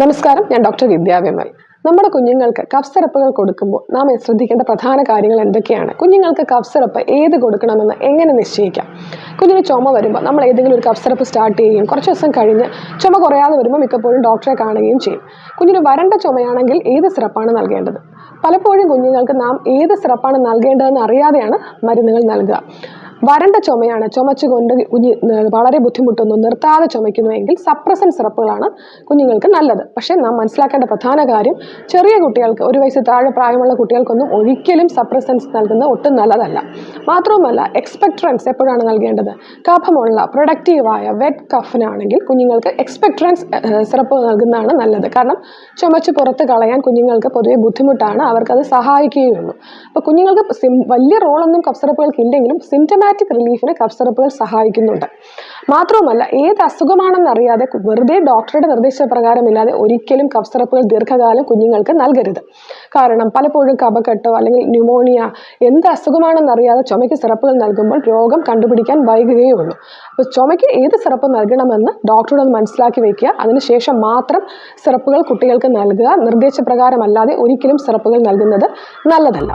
നമസ്കാരം ഞാൻ ഡോക്ടർ വിദ്യാ വിമൽ. നമ്മുടെ കുഞ്ഞുങ്ങൾക്ക് കഫ് സിറപ്പുകൾ കൊടുക്കുമ്പോൾ നാം ശ്രദ്ധിക്കേണ്ട പ്രധാന കാര്യങ്ങൾ എന്തൊക്കെയാണ്? കുഞ്ഞുങ്ങൾക്ക് കഫ് സിറപ്പ് ഏത് കൊടുക്കണമെന്ന് എങ്ങനെ നിശ്ചയിക്കാം? കുഞ്ഞിന് ചുമ വരുമ്പോൾ നമ്മൾ ഏതെങ്കിലും ഒരു കഫ് സിറപ്പ് സ്റ്റാർട്ട് ചെയ്യുകയും കുറച്ച് ദിവസം കഴിഞ്ഞ് ചുമ കുറയാതെ വരുമ്പോൾ മിക്കപ്പോഴും ഡോക്ടറെ കാണുകയും ചെയ്യും. കുഞ്ഞിന് വരണ്ട ചുമയാണെങ്കിൽ ഏത് സിറപ്പാണ് നൽകേണ്ടത്? പലപ്പോഴും കുഞ്ഞുങ്ങൾക്ക് നാം ഏത് സിറപ്പാണ് നൽകേണ്ടതെന്ന് അറിയാതെയാണ് മരുന്നുകൾ നൽകുക. വരണ്ട ചുമയാണ്. ചുമച്ചുകൊണ്ട് കുഞ്ഞ് വളരെ ബുദ്ധിമുട്ടുന്നു. നിർത്താതെ ചുമയ്ക്കുന്നുവെങ്കിൽ സപ്രസൻ സിറപ്പുകളാണ് കുഞ്ഞുങ്ങൾക്ക് നല്ലത്. പക്ഷേ നാം മനസ്സിലാക്കേണ്ട പ്രധാന കാര്യം ചെറിയ കുട്ടികൾക്ക് ഒരു വയസ്സ് താഴെ പ്രായമുള്ള കുട്ടികൾക്കൊന്നും ഒരിക്കലും സപ്രസൻസ് നൽകുന്നത് ഒട്ടും നല്ലതല്ല. മാത്രവുമല്ല എക്സ്പെക്ട്രൻസ് എപ്പോഴാണ് നൽകേണ്ടത്? കഫമുള്ള പ്രൊഡക്റ്റീവായ വെറ്റ് കഫിനാണെങ്കിൽ കുഞ്ഞുങ്ങൾക്ക് എക്സ്പെക്ട്രൻസ് സിറപ്പ് നൽകുന്നതാണ് നല്ലത്. കാരണം ചുമച്ച് പുറത്ത് കളയാൻ കുഞ്ഞുങ്ങൾക്ക് പൊതുവെ ബുദ്ധിമുട്ടാണ്. അവർക്കത് സഹായിക്കുകയുള്ളൂ. അപ്പോൾ കുഞ്ഞുങ്ങൾക്ക് സിം വലിയ റോളൊന്നും കഫ് സിറപ്പുകൾക്ക് ഇല്ലെങ്കിലും സിംറ്റമാറ്റിക് റിലീഫിന് കഫ് സിറപ്പുകൾ സഹായിക്കുന്നുണ്ട്. മാത്രവുമല്ല ഏത് അസുഖമാണെന്ന് അറിയാതെ വെറുതെ ഡോക്ടറുടെ നിർദ്ദേശപ്രകാരമില്ലാതെ ഒരിക്കലും കഫ് സിറപ്പുകൾ ദീർഘകാലം കുഞ്ഞുങ്ങൾക്ക് നൽകരുത്. കാരണം പലപ്പോഴും കപക്കെട്ടോ അല്ലെങ്കിൽ ന്യൂമോണിയ എന്ത് അസുഖമാണെന്ന് അറിയാതെ ചുമയ്ക്ക് സിറപ്പുകൾ നൽകുമ്പോൾ രോഗം കണ്ടുപിടിക്കാൻ വൈകുകയുള്ളൂ അപ്പോൾ ചുമയ്ക്ക് ഏത് സിറപ്പ് നൽകണമെന്ന് ഡോക്ടറോട് മനസ്സിലാക്കി വെക്കുക. അതിനുശേഷം മാത്രം സിറപ്പുകൾ കുട്ടികൾക്ക് നൽകുക. നിർദ്ദേശപ്രകാരമല്ലാതെ ഒരിക്കലും സിറപ്പുകൾ നൽകുന്നത് നല്ലതല്ല.